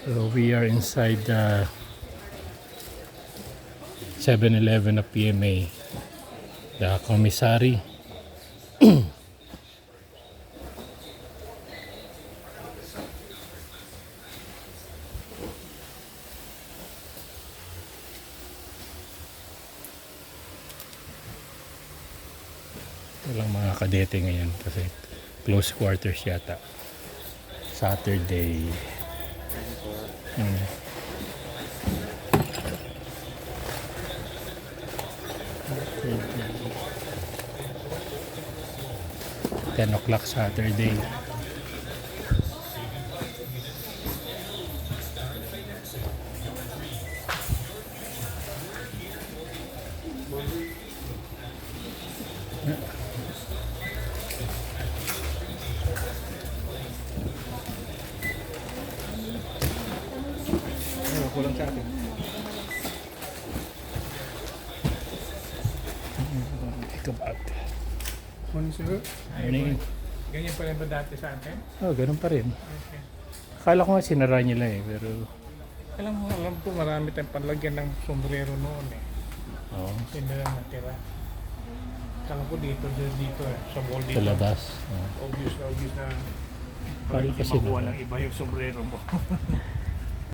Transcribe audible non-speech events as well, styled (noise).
So we are inside the 7-Eleven of PMA. The commissary. (clears throat) Walang mga kadete ngayon kasi close quarters yata. Saturday. Hmm. Ten o'clock Saturday. Ano, kulang sa atin. Ikaw ba? Morning, sir. Morning. Ganyan pa rin ba dati sa atin? Oh, ganun pa rin. Okay. Akala ko nga sinara nila eh, pero... Alam mo, alam ko marami tayong panlagyan ng sombrero noon eh. Oh, Hindi na lang natira. Kala ko dito, dito, dito eh. Sa wall dito. sa labas. Oh. Obvious na obvious na Parang hindi kasi makuha na- ng iba yung sombrero mo. (laughs)